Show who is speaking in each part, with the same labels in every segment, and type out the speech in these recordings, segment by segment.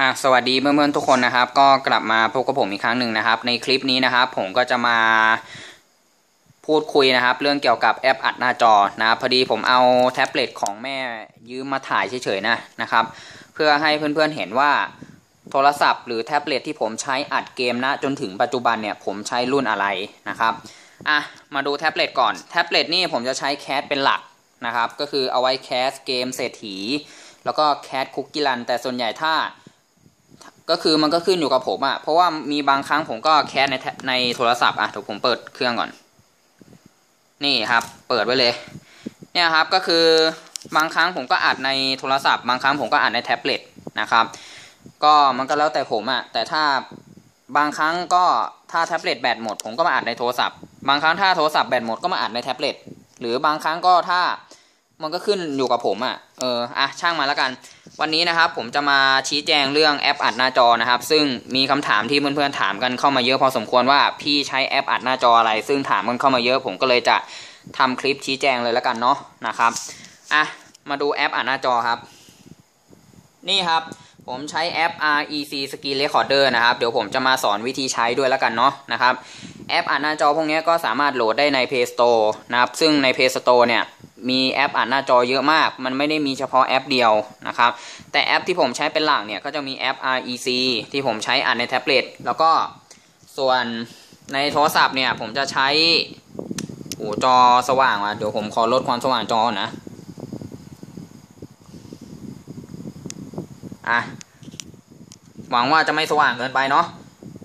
Speaker 1: อะสวัสดีเพื่อนๆทุกคนนะครับ ก็กลับมาพบกับผมอีกครั้งหนึ่งนะครับ ในคลิปนี้นะครับ ผมก็จะมาพูดคุยนะครับ เรื่องเกี่ยวกับแอปอัดหน้าจอนะพอดีผมเอาแท็บเล็ตของแม่ยืมมาถ่ายเฉยๆนะนะครับ เพื่อให้เพื่อนๆเห็นว่าโทรศัพท์หรือแท็บเล็ตที่ผมใช้อัดเกมนะจนถึงปัจจุบันเนี่ยผมใช้รุ่นอะไรนะครับอะมาดูแท็บเล็ตก่อนแท็บเล็ตนี่ผมจะใช้แคสเป็นหลักนะครับ ก็คือเอาไว้แคสเกมเศรษฐี แล้วก็แคสคุกกี้รันแต่ส่วนใหญ่ถ้า ก็คือมันก็ขึ้นอยู่กับผมอะเพราะว่ามีบางครั้งผมก็แคสในในโทรศัพท์อะเดี๋ยวผมเปิดเครื่องก่อน นี่ครับ เปิดไว้เลย เนี่ยครับก็คือบางครั้งผมก็อัดในโทรศัพท์ บางครั้งผมก็อัดในแท็บเล็ตนะครับ ก็มันก็แล้วแต่ผมอะแต่ถ้าบางครั้งก็ถ้าแท็บเล็ตแบตหมดผมก็มาอัดในโทรศัพท์ บางครั้งถ้าโทรศัพท์แบตหมดก็มาอัดในแท็บเล็ตหรือบางครั้งก็ถ้า มันก็ขึ้นอยู่กับผมอะ่ะ เออ อะ ช่างมาแล้วกัน วันนี้นะครับ ผมจะมาชี้แจงเรื่องแอปอัดหน้าจอนะครับ ซึ่งมีคำถามที่เพื่อนๆถามกันเข้ามาเยอะพอสมควรว่าพี่ใช้แอปอัดหน้าจออะไร ซึ่งถามกันเข้ามาเยอะผมก็เลยจะทำคลิปชี้แจงเลยแล้วกันเนาะ นะครับ อะ มาดูแอปอัดหน้าจอครับ นี่ครับ ผมใช้แอป REC Screen Recorder นะครับ เดี๋ยวผมจะมาสอนวิธีใช้ด้วยแล้วกันเนาะ นะครับ แอปอ่านหน้าจอพวกนี้ก็สามารถโหลดได้ใน Play Store นะครับ ซึ่งใน Play Store เนี่ย มีแอปอ่านหน้าจอเยอะมาก มันไม่ได้มีเฉพาะแอปเดียวนะครับ แต่แอปที่ผมใช้เป็นหลักเนี่ยก็จะมีแอป REC ที่ผมใช้อ่านในแท็บเล็ต แล้วก็ส่วนในโทรศัพท์เนี่ยผมจะใช้โอ้จอสว่างว่ะ เดี๋ยวผมขอลดความสว่างจอนะ อะ หวังว่าจะไม่สว่างเกินไปเนาะ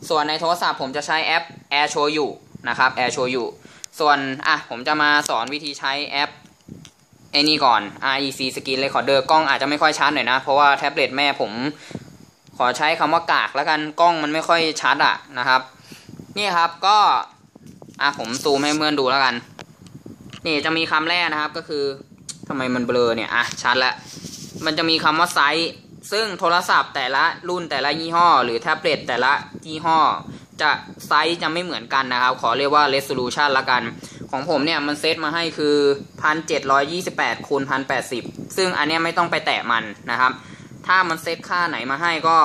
Speaker 1: ส่วนในโทรศัพท์ผมจะใช้แอป Air Show You นะครับ Air Show You ส่วน อะ ผมจะมาสอนวิธีใช้แอป ไอ้นี่ก่อน REC Screen Recorder กล้องอาจจะไม่ค่อยชัดหน่อยนะ เพราะว่าแท็บเล็ตแม่ผม ขอใช้คำว่ากากแล้วกันกล้องมันไม่ค่อยชัดอะนะครับ นี่ครับก็อะผมซูมให้เพื่อนดูแล้วกัน นี่จะมีคำแรกนะครับก็คือทำไมมันเบลอเนี่ยอะชัดแล้วมันจะมีคำว่าไซส์ซึ่งโทรศัพท์แต่ละรุ่นแต่ละยี่ห้อ หรือแท็บเล็ตแต่ละยี่ห้อ จะไซส์จะไม่เหมือนกันนะครับ ขอเรียกว่า resolution ละกัน ของผมเนี่ยมันเซตมาให้คือ 1728คูณ1080 ซึ่งอันนี้ไม่ต้องไปแตะมันนะครับ ถ้ามันเซตค่าไหนมาให้ก็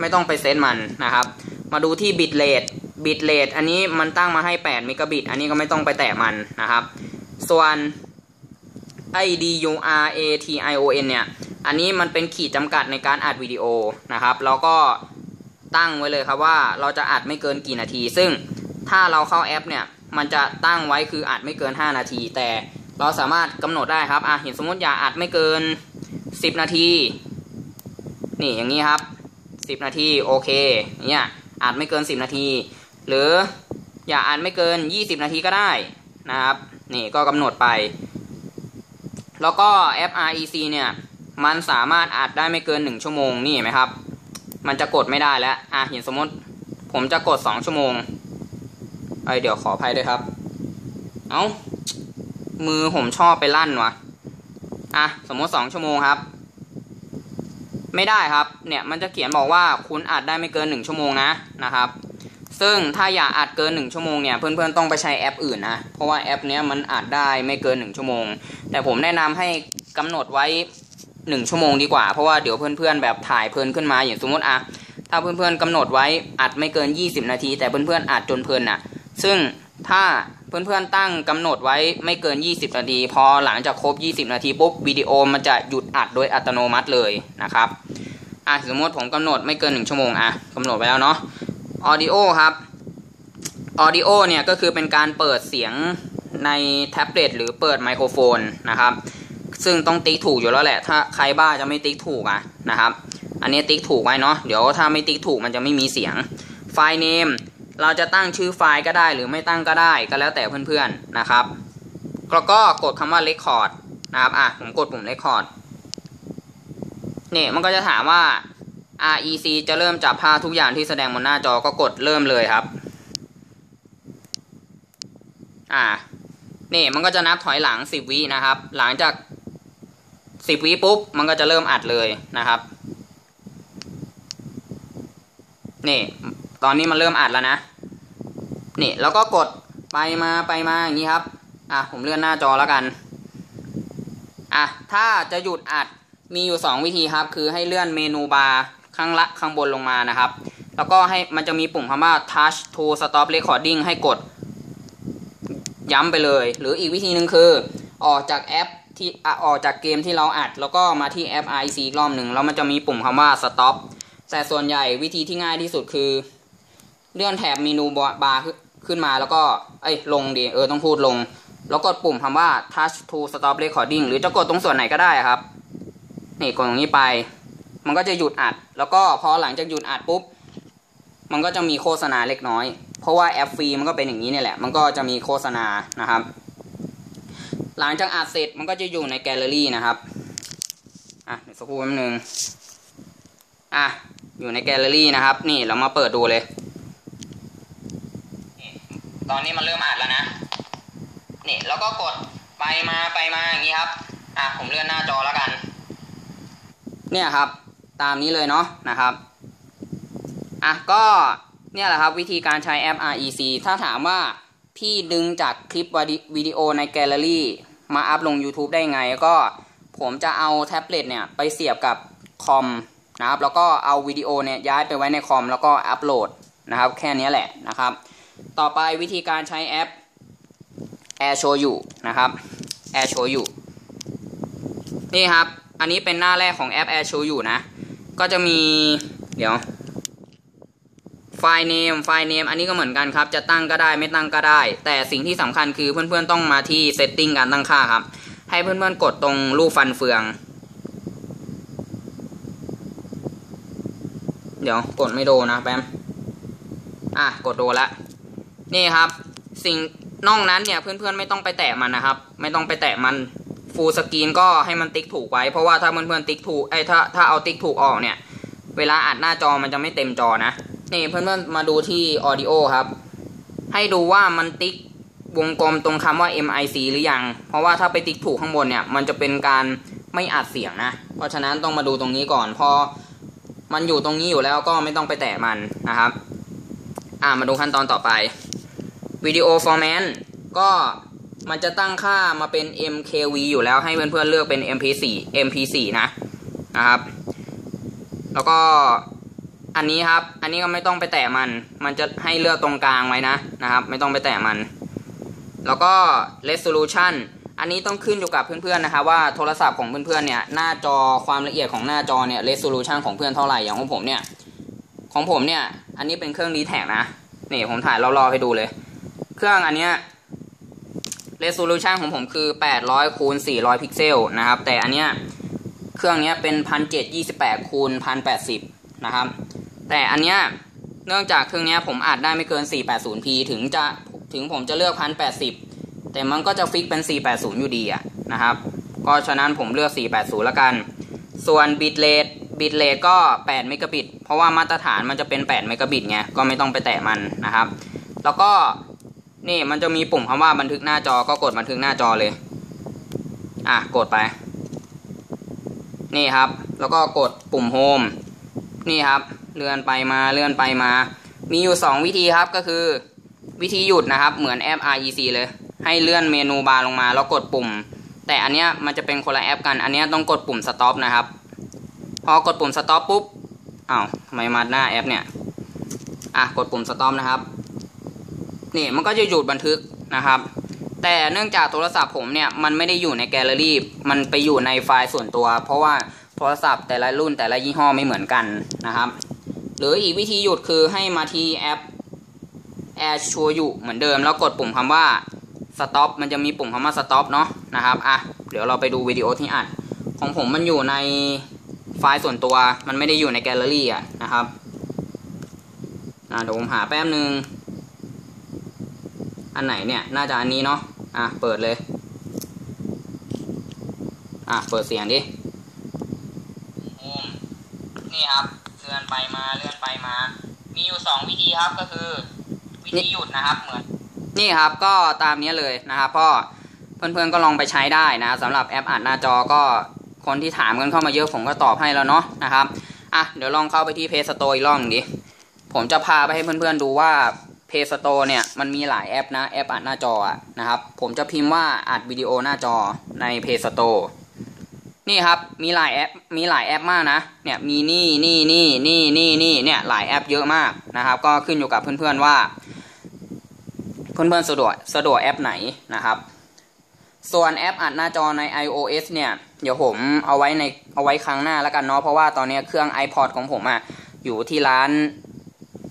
Speaker 1: ไม่ต้องไปเซตมันนะครับ มาดูที่บิตเรทบิตเรทอันนี้มันตั้งมาให้8เมกะบิต อันนี้ก็ไม่ต้องไปแตะมันนะครับ ส่วนไอ DURATION เนี่ย อันนี้มันเป็นขีดจำกัดในการอัดวิดีโอนะครับ แล้วก็ตั้งไว้เลยครับว่าเราจะอัดไม่เกินกี่นาที ซึ่งถ้าเราเข้าแอปเนี่ย มันจะตั้งไว้คืออัดไม่เกิน 5 นาที แต่เราสามารถกำหนดได้ครับอะเห็นสมมติอย่าอัดไม่เกิน 10 นาที นี่อย่างนี้ครับ 10 นาทีโอเคเนี่ยอัดไม่เกิน 10 นาที หรืออย่าอัดไม่เกิน 20 นาทีก็ได้นะครับนี่ก็กำหนดไป แล้วก็แอป REC เนี่ยมันสามารถอัดได้ไม่เกิน 1 ชั่วโมงนี่เห็นไหมครับ มันจะกดไม่ได้แล้วอะเห็นสมมติผมจะกด 2 ชั่วโมง ไอเดี๋ยวขออภัยด้วยครับ เอา้า มือผมชอบไปลั่นวะอะ สมมติ2ชั่วโมงครับ ไม่ได้ครับ เนี่ยมันจะเขียนบอกว่าคุณอัดได้ไม่เกิน1ชั่วโมงนะนะครับ ซึ่งถ้าอยากอัดเกิน1ชั่วโมงเนี่ยเพื่อนๆต้องไปใช้แอปอื่นนะ เพราะว่าแอปเนี้ยมันอัดได้ไม่เกิน1ชั่วโมง แต่ผมแนะนำให้กำหนดไว้หนึ่งชั่วโมงดีกว่า เพราะว่าเดี๋ยวเพื่อนๆแบบถ่ายเพลินขึ้นมาอย่างสมมติอะถ้าเพื่อนๆกำหนดไว้อัดไม่เกิน 20 นาที แต่เพื่อนๆอัดจนเพลินน่ะ ซึ่งถ้าเพื่อนๆตั้งกำหนดไว้ไม่เกิน 20 นาที พอหลังจากครบ 20 นาทีปุ๊บวิดีโอมันจะหยุดอัดโดยอัตโนมัติเลยนะครับอะสมมติผมกำหนดไม่เกิน 1 ชั่วโมงอะกำหนดไว้แล้วเนาะออดิโอครับออดิโอเนี่ยก็คือเป็นการเปิดเสียงในแท็บเล็ตหรือเปิดไมโครโฟนนะครับ ซึ่งต้องติ๊กถูกอยู่แล้วแหละ ถ้าใครบ้าจะไม่ติ๊กถูกอะนะครับ อันนี้ติ๊กถูกไว้เนาะเดี๋ยวถ้าไม่ติ๊กถูกมันจะไม่มีเสียงไฟล์เนม เราจะตั้งชื่อไฟล์ก็ได้หรือไม่ตั้งก็ได้ก็แล้วแต่เพื่อนๆนะครับแล้วก็กดคำว่า record นะครับอะผมกดปุ่ม record เนี่ยมันก็จะถามว่า REC จะเริ่มจับภาพทุกอย่างที่แสดงบนหน้าจอก็กดเริ่มเลยครับ อ่านี่มันก็จะนับถอยหลัง 10 วินะครับ หลังจากสิบวิปุ๊บ มันก็จะเริ่มอัดเลยนะครับ นี่ ตอนนี้มันเริ่มอัดแล้วนะ นี่แล้วก็กดไปมาไปมาอย่างนี้ครับ อะผมเลื่อนหน้าจอแล้วกัน อะถ้าจะหยุดอัดมีอยู่ 2 วิธีครับ คือให้เลื่อนเมนูบาร์ข้างละข้างบนลงมานะครับ แล้วก็ให้มันจะมีปุ่มคำว่า touch to stop recording ให้กดย้ำไปเลย หรืออีกวิธีหนึ่งคือ ออกจากแอปที่ออกจากเกมที่เราอัด แล้วก็มาที่แอป IC อีกรอบหนึ่งแล้วมันจะมีปุ่มคำว่า stop แต่ส่วนใหญ่วิธีที่ง่ายที่สุดคือ เลื่อนแถบเมนูบาร์ขึ้นมาแล้วก็เอ้ลงดีเออต้องพูดลง แล้วกดปุ่มคำว่า touch to stop recording หรือจะกดตรงส่วนไหนก็ได้ครับ นี่กดตรงนี้ไป มันก็จะหยุดอัด แล้วก็พอหลังจากหยุดอัดปุ๊บ มันก็จะมีโฆษณาเล็กน้อย เพราะว่าแอปฟรีมันก็เป็นอย่างนี้เนี่ยแหละ มันก็จะมีโฆษณานะครับ หลังจากอัดเสร็จมันก็จะอยู่ในแกลเลอรี่นะครับอะเดี๋ยวสักครู่แป๊บนึงอะอยู่ในแกลเลอรี่นะครับ นี่เรามาเปิดดูเลย ตอนนี้มันเริ่มอัดแล้วนะ นี่แล้วก็กดไปมาไปมาอย่างนี้ครับ อะผมเลื่อนหน้าจอแล้วกัน เนี่ยครับ ตามนี้เลยเนาะนะครับ อะก็เนี่ยแหละครับวิธีการใช้แอป REC ถ้าถามว่าพี่ดึงจากคลิปวิดีโอในแกลเลอรี่ มาอัพลง YouTube ได้ไง ก็ผมจะเอาแท็บเล็ตเนี่ยไปเสียบกับคอมนะครับ แล้วก็เอาวิดีโอเนี่ยย้ายไปไว้ในคอม แล้วก็อัพโหลดนะครับ แค่นี้แหละนะครับ ต่อไปวิธีการใช้แอป Air Show You นะครับ Air Show You นี่ครับ อันนี้เป็นหน้าแรกของแอป Air Show You นะ ก็จะมี เดี๋ยว ไฟล์เนม ไฟล์เนม อันนี้ก็เหมือนกันครับ จะตั้งก็ได้ไม่ตั้งก็ได้ แต่สิ่งที่สำคัญคือเพื่อนๆต้องมาที่ setting การตั้งค่าครับ ให้เพื่อนๆกดตรงรูปฟันเฟือง เดี๋ยวกดไม่โดนะแป๊มอะ กดโดละ นี่ครับ สิ่งนอกนั้นเนี่ยเพื่อนๆไม่ต้องไปแตะมันนะครับ ไม่ต้องไปแตะมันฟูลสกรีนก็ให้มันติ๊กถูกไว้ เพราะว่าถ้าเพื่อนๆติ๊กถูกไอ้ถ้าถ้าเอาติ๊กถูกออกเนี่ย เวลาอัดหน้าจอมันจะไม่เต็มจอนะนี่เพื่อนๆมาดูที่ audio ครับ ให้ดูว่ามันติ๊กวงกลมตรงคำว่า mic หรือยัง เพราะว่าถ้าไปติ๊กถูกข้างบนเนี่ย มันจะเป็นการไม่อัดเสียงนะ เพราะฉะนั้นต้องมาดูตรงนี้ก่อน พอมันอยู่ตรงนี้อยู่แล้วก็ไม่ต้องไปแตะมันนะครับ อ่ามาดูขั้นตอนต่อไป วิดีโอฟอร์แมตก็มันจะตั้งค่ามาเป็น MKV อยู่แล้วให้เพื่อนๆเลือกเป็น MP4 MP4 นะนะครับ แล้วก็อันนี้ครับ อันนี้ก็ไม่ต้องไปแตะมัน มันจะให้เลือกตรงกลางไว้นะนะครับ ไม่ต้องไปแตะมัน แล้วก็ resolution อันนี้ต้องขึ้นอยู่กับเพื่อนๆนะครับว่าโทรศัพท์ของเพื่อนๆเนี่ยหน้าจอความละเอียดของหน้าจอเนี่ย resolution ของเพื่อนเท่าไหร่อย่างของผมเนี่ย ของผมเนี่ย อันนี้เป็นเครื่อง d t แทกนะนี่ผมถ่ายรอๆให้ดูเลย เครื่องอันเนี้ย resolution ของผมคือ 800คูณ400 พิกเซลนะครับ แต่อันเนี้ยเครื่องเนี้ยเป็น 1728คูณ1080 นะครับ แต่อันเนี้ยเนื่องจากเครื่องเนี้ยผมอัดได้ไม่เกิน 480p ถึงจะถึงผมจะเลือก 1080 แต่มันก็จะฟิกเป็น 480 อยู่ดีอะนะครับ ก็ฉะนั้นผมเลือก 480แล้วกัน ส่วน bit rate bit rate ก็ 8 เมกะบิต เพราะว่ามาตรฐานมันจะเป็น 8 เมกะบิตไง ก็ไม่ต้องไปแตะมันนะครับ แล้วก็ นี่มันจะมีปุ่มคำว่าบันทึกหน้าจอก็กดบันทึกหน้าจอเลย อะกดไป นี่ครับ แล้วก็กดปุ่มโฮมนี่ครับ เลื่อนไปมาเลื่อนไปมา มีอยู่ 2 วิธีครับก็คือ วิธีหยุดนะครับ เหมือนแอป REC เลย ให้เลื่อนเมนูบาร์ลงมา แล้วกดปุ่ม แต่อันเนี้ยมันจะเป็นคนละแอปกัน อันเนี้ยต้องกดปุ่ม stop นะครับ พอกดปุ่ม stop ปุ๊บอ้าวทำไมมาหน้าแอปเนี่ย อะกดปุ่ม stop นะครับ นี่มันก็จะหยุดบันทึกนะครับ แต่เนื่องจากโทรศัพท์ผมเนี่ยมันไม่ได้อยู่ในแกลเลอรี่ มันไปอยู่ในไฟล์ส่วนตัว เพราะว่าโทรศัพท์แต่ละรุ่นแต่ละยี่ห้อไม่เหมือนกันนะครับ หรืออีกวิธีหยุดคือให้มาที่แอป Air Show You เหมือนเดิม แล้วกดปุ่มคำว่า stop มันจะมีปุ่มคำว่า stop เนาะนะครับอะเดี๋ยวเราไปดูวิดีโอที่อัดของผมมันอยู่ในไฟล์ส่วนตัว มันไม่ได้อยู่ในแกลเลอรี่อะนะครับอะเดี๋ยวผมหาแป๊บนึง อันไหนเนี่ย น่าจะอันนี้เนาะอะเปิดเลย อะเปิดเสียงดิโอมนี่ครับเลื่อนไปมาเลื่อนไปมา มีอยู่สองวิธีครับก็คือ วิธีหยุดนะครับเหมือน นี่ครับก็ตามนี้เลยนะครับพ่อเพื่อนๆก็ลองไปใช้ได้นะสำหรับแอปอัดหน้าจอก็คนที่ถามกันเข้ามาเยอะผมก็ตอบให้แล้วเนาะนะครับอะเดี๋ยวลองเข้าไปที่ Play Store อีกรอบหนึงดิผมจะพาไปให้เพื่อนๆดูว่า Play Store เนี่ยมันมีหลายแอปนะแอปอัดหน้าจอนะครับ ผมจะพิมพ์ว่าอัดวิดีโอหน้าจอใน Play Store นี่ครับมีหลายแอปมีหลายแอปมากนะเนี่ยมีนี่นี่นี่นี่นี่นี่เนี่ยหลายแอปเยอะมากนะครับ ก็ขึ้นอยู่กับเพื่อนๆว่า เพื่อนๆสะดวกสะดวกแอปไหนนะครับ ส่วนแอปอัดหน้าจอใน iOS เนี่ยเดี๋ยวผมเอาไว้ในเอาไว้ครั้งหน้าแล้วกันเนาะเพราะว่าตอนนี้เครื่อง iPod ของผมอะ่ะอยู่ที่ร้าน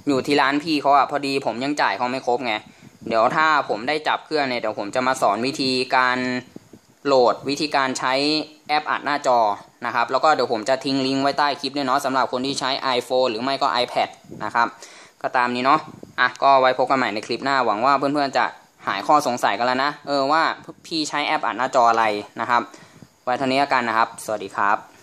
Speaker 1: อยู่ที่ร้านพี่เขาอะ่ะพอดีผมยังจ่ายเขาไม่ครบไง เดี๋ยวถ้าผมได้จับเครื่องเนี่ยเดี๋ยวผมจะมาสอนวิธีการโหลดวิธีการใช้แอปอัดหน้าจอนะครับ แล้วก็เดี๋ยวผมจะทิ้งลิงก์ไว้ใต้คลิปด้วยเนาะสำหรับคนที่ใช้ iPhone หรือไม่ก็ iPad นะครับก็ตามนี้เนาะอะก็ไว้พบกันใหม่ในคลิปหน้าหวังว่าเพื่อนๆจะหายข้อสงสัยกันแล้วนะ เออว่าพี่ใช้แอปอัดหน้าจออะไรนะครับ ไว้เท่านี้กันนะครับ สวัสดีครับ